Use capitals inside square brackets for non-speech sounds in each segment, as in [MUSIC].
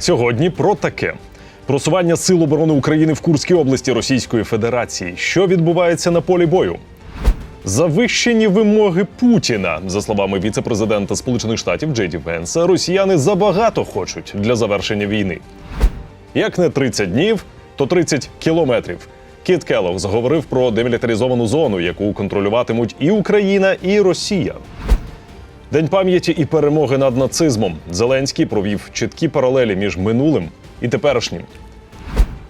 Сьогодні про таке. Просування сил оборони України в Курській області Російської Федерації. Що відбувається на полі бою? Завищені вимоги Путіна, за словами віце-президента Сполучених Штатів Джей Ді Венса, росіяни забагато хочуть для завершення війни. Як не 30 днів, то 30 кілометрів. Кіт Келлог заговорив про демілітаризовану зону, яку контролюватимуть і Україна, і Росія. День пам'яті і перемоги над нацизмом. Зеленський провів чіткі паралелі між минулим і теперішнім.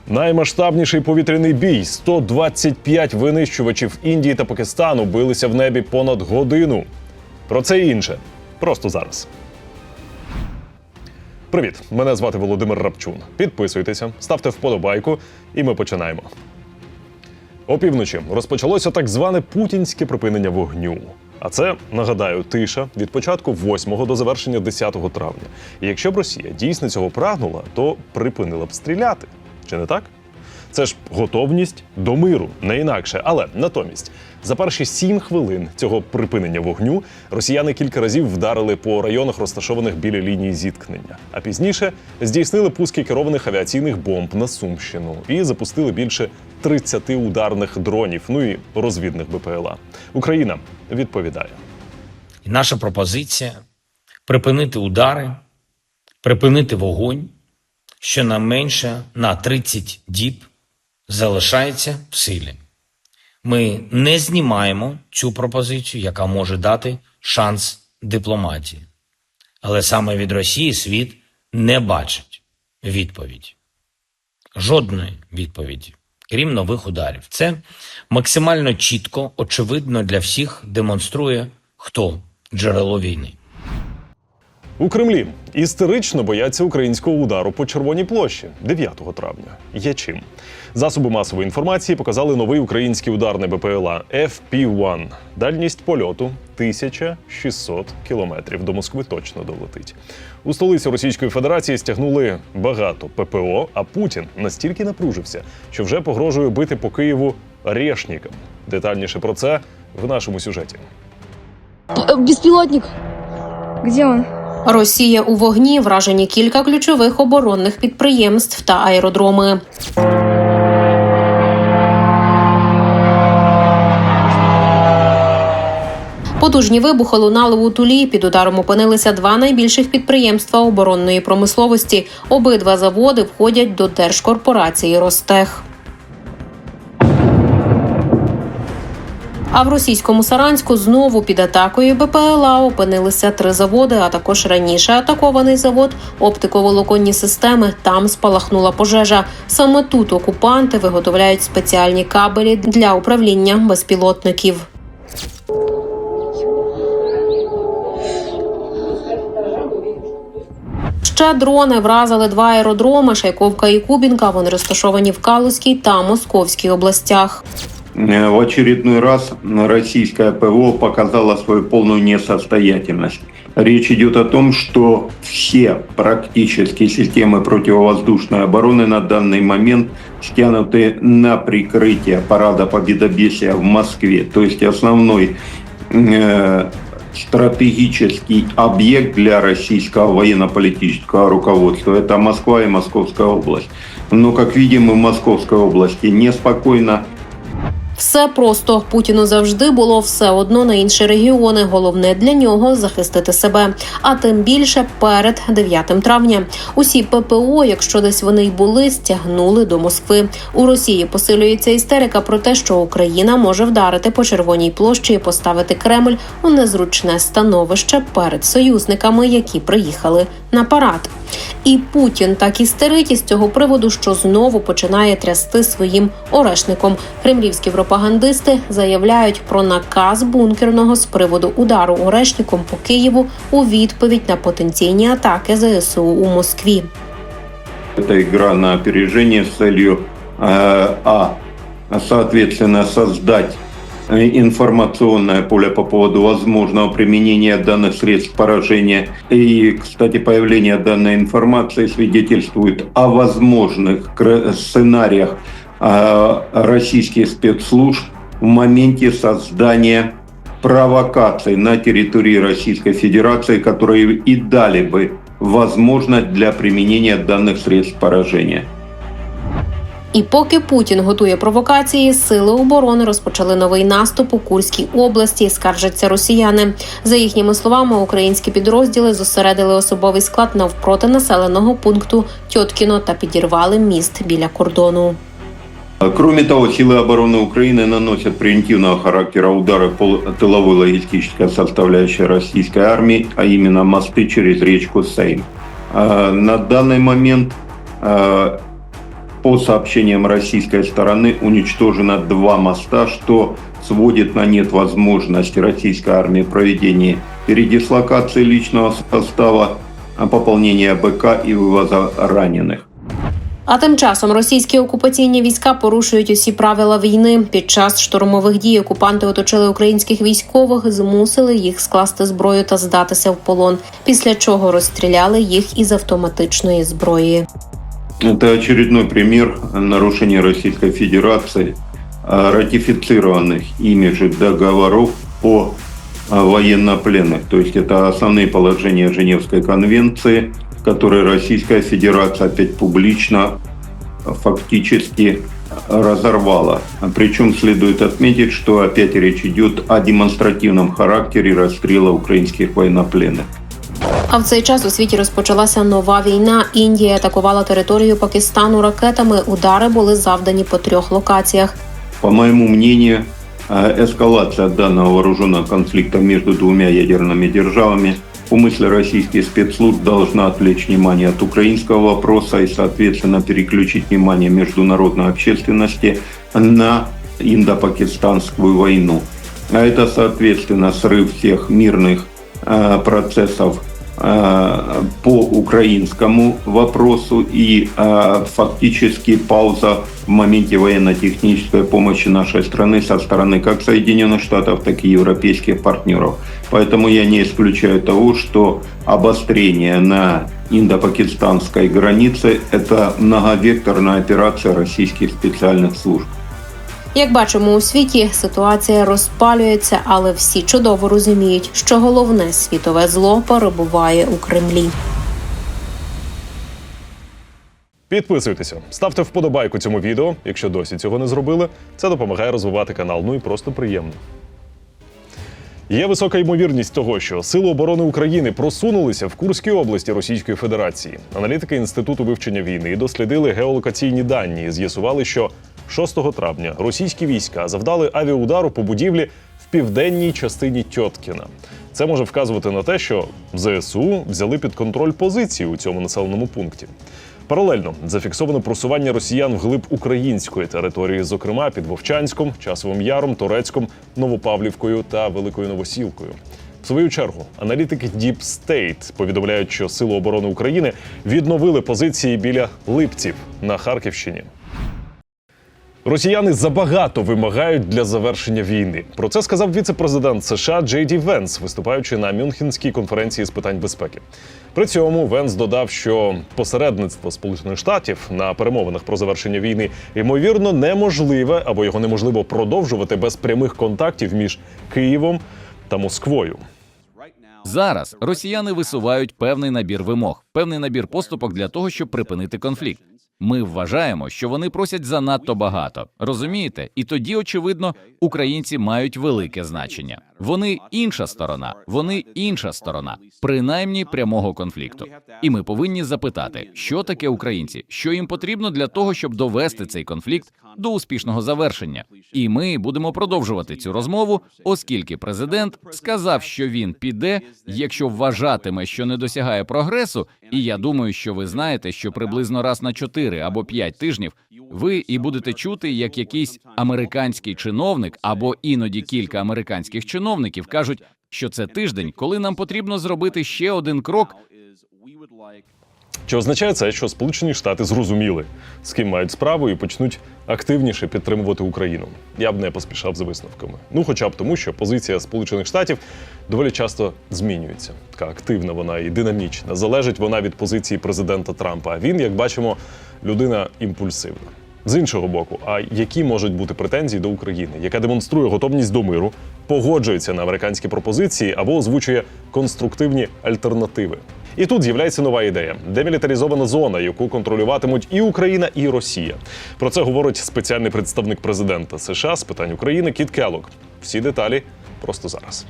Наймасштабніший повітряний бій 125 винищувачів Індії та Пакистану билися в небі понад годину. Про це і інше. Просто зараз. Привіт! Мене звати Володимир Рапчун. Підписуйтеся, ставте вподобайку, і ми починаємо. Опівночі розпочалося так зване путінське припинення вогню. А це нагадаю, тиша від початку 8 до завершення 10 травня. І якщо б Росія дійсно цього прагнула, то припинила б стріляти. Чи не так? Це ж готовність до миру, не інакше. Але натомість, за перші сім хвилин цього припинення вогню росіяни кілька разів вдарили по районах, розташованих біля лінії зіткнення. А пізніше здійснили пуски керованих авіаційних бомб на Сумщину і запустили більше 30 ударних дронів, ну і розвідних БПЛА. Україна відповідає. Наша пропозиція припинити удари, припинити вогонь, щонайменше на 30 діб залишається в силі. Ми не знімаємо цю пропозицію, яка може дати шанс дипломатії. Але саме від Росії світ не бачить відповіді. Жодної відповіді, крім нових ударів. Це максимально чітко, очевидно для всіх демонструє, хто джерело війни. У Кремлі істерично бояться українського удару по Червоній площі 9 травня. Є чим. Засоби масової інформації показали новий український ударний БПЛА FP-1. Дальність польоту 1600 кілометрів. До Москви точно долетить. У столиці Російської Федерації стягнули багато ППО, а Путін настільки напружився, що вже погрожує бити по Києву решнікам. Детальніше про це в нашому сюжеті. Беспилотник. Где он? Росія у вогні вражені кілька ключових оборонних підприємств та аеродроми. Потужні вибухи лунали у Тулі. Під ударом опинилися два найбільших підприємства оборонної промисловості. Обидва заводи входять до держкорпорації Ростех. А в російському Саранську знову під атакою БПЛА опинилися три заводи, а також раніше атакований завод оптиковолоконні системи. Там спалахнула пожежа. Саме тут окупанти виготовляють спеціальні кабелі для управління безпілотників. Ще дрони вразили два аеродроми Шайковка і Кубінка. Вони розташовані в Калузькій та Московській областях. Э, В очередной раз российское ПВО показало свою полную несостоятельность. Речь идет о том, что все практически системы противовоздушной обороны на данный момент стянуты на прикрытие парада Победобесия в Москве. То есть основной э, стратегический объект для российского военно-политического руководства. Это Москва и Московская область. Но, как видим, и в Московской области неспокойно, Все просто Путіну завжди було все одно на інші регіони. Головне для нього захистити себе. А тим більше перед 9 травня. Усі ППО, якщо десь вони й були, стягнули до Москви. У Росії посилюється істерика про те, що Україна може вдарити по червоній площі і поставити Кремль у незручне становище перед союзниками, які приїхали на парад. І Путін так істерить із цього приводу, що знову починає трясти своїм орешником. Кремлівські пропагандисти заявляють про наказ бункерного з приводу удару орешником по Києву у відповідь на потенційні атаки ЗСУ у Москві. Это игра на опережение с целью, э, а, соответственно, создать э, информационное поле по поводу возможного применения данных средств поражения. И, кстати, появление данной информации свидетельствует о возможных сценариях э, российских спецслужб в моменте создания провокаций на территории Российской Федерации, которые и дали бы возможность для применения данных средств поражения. І поки Путін готує провокації, сили оборони розпочали новий наступ у Курській області. Скаржаться росіяни. За їхніми словами, українські підрозділи зосередили особовий склад навпроти населеного пункту Тьоткіно та підірвали міст біля кордону. Кроме того, силы обороны Украины наносят превентивного характера удары по тыловой логистической составляющей российской армии, а именно мосты через речку Сейм. А, На данный момент, а, по сообщениям российской стороны, уничтожено два моста, что сводит на нет возможность российской армии проведения передислокации личного состава, а, пополнения БК и вывоза раненых. А тим часом російські окупаційні війська порушують усі правила війни. Під час штурмових дій окупанти оточили українських військових, змусили їх скласти зброю та здатися в полон. Після чого розстріляли їх із автоматичної зброї. Это очередной пример нарушения Российской Федерации а, ратифицированных ими же договоров о а, военнопленных. То есть это основные положения Женевской конвенции, которые Российская Федерация опять публично а, фактически разорвала. Причем следует отметить, что опять речь идет о демонстративном характере расстрела украинских военнопленных. А в цей час у світі розпочалася нова війна. Індія атакувала територію Пакистану ракетами. Удари були завдані по трьох локаціях. По моему мнению, э, эскалация данного вооруженного конфликта между двумя ядерными державами по мысли российских спецслужб должна отвлечь внимание от украинского вопроса и, соответственно, переключить внимание международной общественности на индо-пакистанскую войну. А это, соответственно, срыв всех мирных э, процессов э, по украинскому вопросу и э, фактически пауза в моменте военно-технической помощи нашей страны со стороны как Соединенных Штатов, так и европейских партнеров. Поэтому я не исключаю того, что обострение на индо-пакистанской границе – это многовекторная операция российских специальных служб. Як бачимо у світі, ситуація розпалюється, але всі чудово розуміють, що головне світове зло перебуває у Кремлі. Підписуйтеся, ставте вподобайку цьому відео, якщо досі цього не зробили. Це допомагає розвивати канал. Ну і просто приємно. Є висока ймовірність того, що Сили оборони України просунулися в Курській області Російської Федерації. Аналітики Інституту вивчення війни дослідили геолокаційні дані і з'ясували, що 6 травня російські війська завдали авіаудару по будівлі в південній частині Тьоткіна. Це може вказувати на те, що ЗСУ взяли під контроль позиції у цьому населеному пункті. Паралельно зафіксовано просування росіян вглиб української території, зокрема під Вовчанськом, Часовим Яром, Турецьком, Новопавлівкою та Великою Новосілкою. В свою чергу аналітики Deep State повідомляють, що Сили оборони України відновили позиції біля Липців на Харківщині. Росіяни забагато вимагають для завершення війни. Про це сказав віце-президент США Джей Ді Венс, виступаючи на Мюнхенській конференції з питань безпеки. При цьому Венс додав, що посередництво Сполучених Штатів на перемовинах про завершення війни ймовірно неможливе або його неможливо продовжувати без прямих контактів між Києвом та Москвою. Зараз росіяни висувають певний набір вимог, певний набір поступок для того, щоб припинити конфлікт. Ми вважаємо, що вони просять занадто багато. Розумієте? І тоді, очевидно, українці мають велике значення. Вони інша сторона, вони інша сторона, принаймні прямого конфлікту. І ми повинні запитати, що таке українці, що їм потрібно для того, щоб довести цей конфлікт до успішного завершення. І ми будемо продовжувати цю розмову, оскільки президент сказав, що він піде, якщо вважатиме, що не досягає прогресу. І я думаю, що ви знаєте, що приблизно раз на 4 або 5 тижнів ви і будете чути, як якийсь американський чиновник або іноді кілька американських чиновників кажуть, що це тиждень, коли нам потрібно зробити ще один крок Чи означає це, що Сполучені Штати зрозуміли, з ким мають справу, і почнуть активніше підтримувати Україну? Я б не поспішав за висновками. Ну, хоча б тому, що позиція Сполучених Штатів доволі часто змінюється. Така активна вона і динамічна. Залежить вона від позиції президента Трампа. А він, як бачимо, людина імпульсивна. З іншого боку, а які можуть бути претензії до України, яка демонструє готовність до миру, погоджується на американські пропозиції або озвучує конструктивні альтернативи? І тут з'являється нова ідея: демілітаризована зона, яку контролюватимуть і Україна, і Росія. Про це говорить спеціальний представник президента США з питань України Кіт Келлог. Всі деталі просто зараз.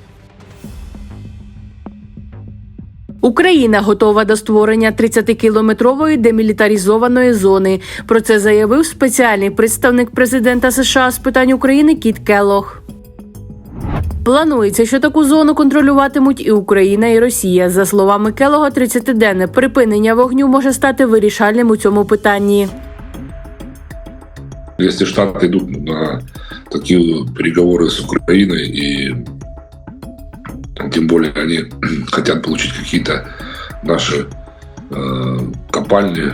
Україна готова до створення 30-кілометрової демілітаризованої зони. Про це заявив спеціальний представник президента США з питань України Кіт Келлог. Планується, що таку зону контролюватимуть і Україна, і Росія. За словами Келлога, 30-денне припинення вогню може стати вирішальним у цьому питанні. Если Штаты идут на такие переговоры с Украиной, и тем более они [CLEARS THROAT] хотят получить какие-то наши э, копальни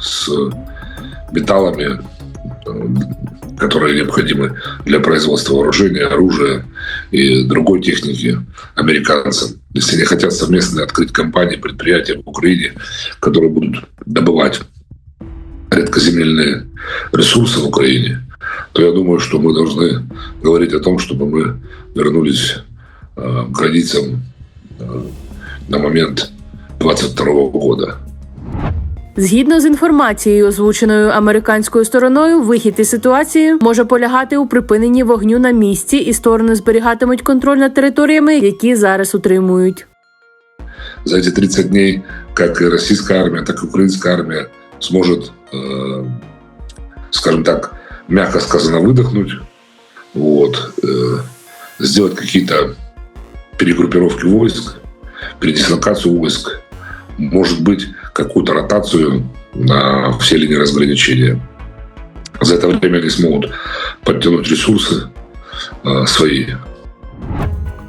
с металлами, э, которые необходимы для производства вооружения, оружия и другой техники американцам. Если они хотят совместно открыть компании, предприятия в Украине, которые будут добывать редкоземельные ресурсы в Украине, то я думаю, что мы должны говорить о том, чтобы мы вернулись э, к границам э, на момент 22 года. Згідно з інформацією, озвученою американською стороною, вихід із ситуації може полягати у припиненні вогню на місці, і сторони зберігатимуть контроль над територіями, які зараз утримують. За эти 30 дней как и российская армия, так и украинская армия сможет, э, скажем так, мягко сказано, выдохнуть, вот, э, сделать какие-то перегруппировки войск, передислокацию войск, может быть, какую-то ротацию на все линии разграничения. За это время они смогут подтянуть ресурсы э, свои,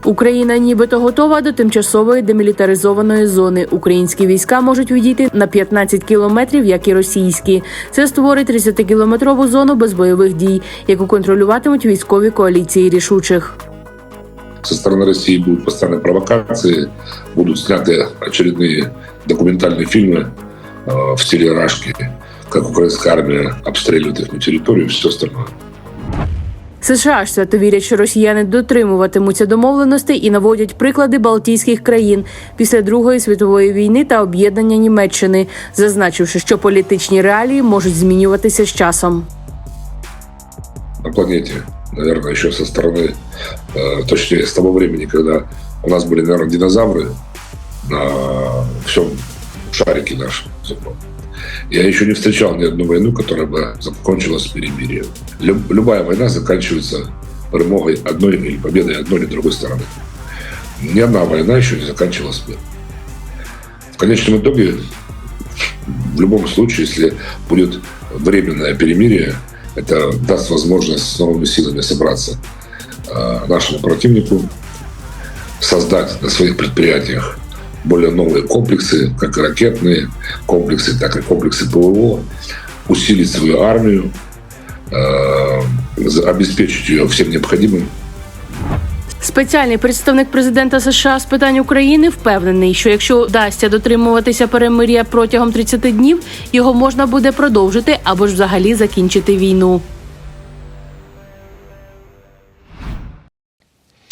Україна нібито готова до тимчасової демілітаризованої зони. Українські війська можуть відійти на 15 кілометрів, як і російські. Це створить 30-кілометрову зону без бойових дій, яку контролюватимуть військові коаліції рішучих. со стороны России будут постоянные провокации, будут сняты очередные документальные фильмы э, в стиле Рашки, как украинская армия обстреливает их территорию и все остальное. США ж свято вірять, що росіяни дотримуватимуться домовленостей і наводять приклади Балтійських країн після Другої світової війни та об'єднання Німеччини, зазначивши, що політичні реалії можуть змінюватися з часом. На планете, наверное, еще со стороны, э, точнее, с того времени, когда у нас были, наверное, динозавры на всем шарике нашем. Я еще не встречал ни одну войну, которая бы закончилась перемирием. Люб- любая война заканчивается перемогой одной или победой одной или другой стороны. Ни одна война еще не заканчивалась миром. В конечном итоге, в любом случае, если будет временное перемирие, это даст возможность с новыми силами собраться э, нашему противнику, создать на своих предприятиях более новые комплексы, как ракетные комплексы, так и комплексы ПВО, усилить свою армию, за- обеспечить ее всем необходимым Спеціальний представник президента США з питань України впевнений, що якщо вдасться дотримуватися перемир'я протягом 30 днів, його можна буде продовжити або ж взагалі закінчити війну.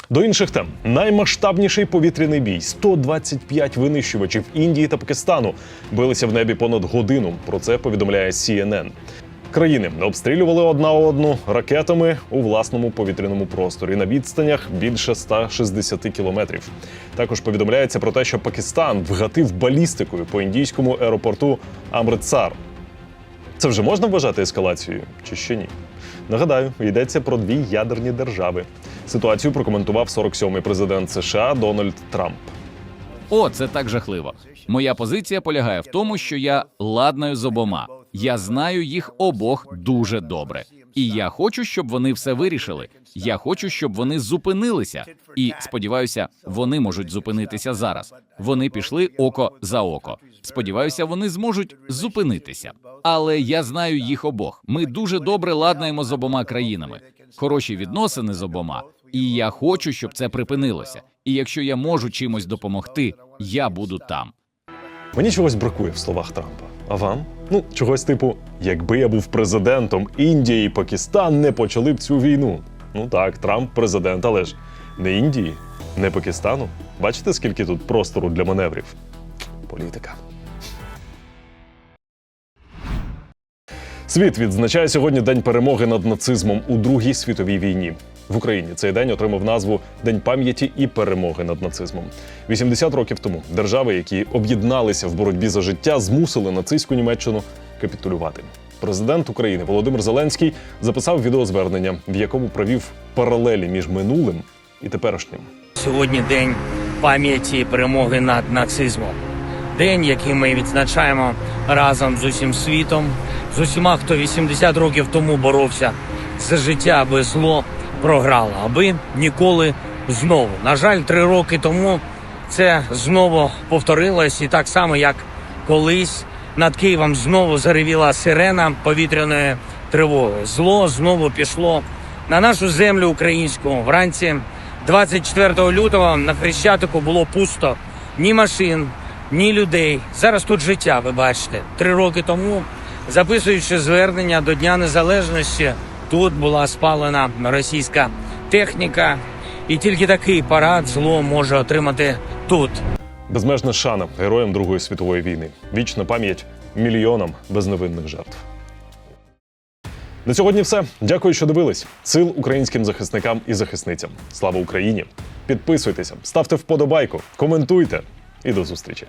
До інших тем наймасштабніший повітряний бій 125 винищувачів Індії та Пакистану билися в небі понад годину. Про це повідомляє CNN. Країни обстрілювали одна одну ракетами у власному повітряному просторі на відстанях більше 160 кілометрів. Також повідомляється про те, що Пакистан вгатив балістикою по індійському аеропорту Амритсар. Це вже можна вважати ескалацією чи ще ні? Нагадаю, йдеться про дві ядерні держави. Ситуацію прокоментував 47-й президент США Дональд Трамп. О, це так жахливо. Моя позиція полягає в тому, що я ладнаю з обома. Я знаю їх обох дуже добре. І я хочу, щоб вони все вирішили. Я хочу, щоб вони зупинилися. І сподіваюся, вони можуть зупинитися зараз. Вони пішли око за око. Сподіваюся, вони зможуть зупинитися. Але я знаю їх обох. Ми дуже добре ладнаємо з обома країнами. Хороші відносини з обома. І я хочу, щоб це припинилося. І якщо я можу чимось допомогти, я буду там. Мені чогось бракує в словах Трампа. А вам? Ну, чогось типу, якби я був президентом, Індія і Пакистан не почали б цю війну. Ну так, Трамп президент, але ж не Індії, не Пакистану. Бачите, скільки тут простору для маневрів? політика. Світ відзначає сьогодні День перемоги над нацизмом у Другій світовій війні. В Україні цей день отримав назву День пам'яті і перемоги над нацизмом. 80 років тому держави, які об'єдналися в боротьбі за життя, змусили нацистську Німеччину капітулювати. Президент України Володимир Зеленський записав відеозвернення, в якому провів паралелі між минулим і теперішнім. Сьогодні день пам'яті і перемоги над нацизмом. День, який ми відзначаємо разом з усім світом, з усіма, хто 80 років тому боровся за життя, аби зло програло, аби ніколи знову. На жаль, три роки тому це знову повторилось, і так само, як колись над Києвом знову заревіла сирена повітряної тривоги. Зло знову пішло на нашу землю українську. Вранці 24 лютого на Хрещатику було пусто ні машин, ні людей. Зараз тут життя, ви бачите. Три роки тому, записуючи звернення до Дня Незалежності, тут була спалена російська техніка, і тільки такий парад зло може отримати тут. Безмежна шана героям Другої світової війни. Вічна пам'ять мільйонам безневинних жертв. На сьогодні все. Дякую, що дивились. Сил українським захисникам і захисницям. Слава Україні! Підписуйтеся, ставте вподобайку, коментуйте і до зустрічі.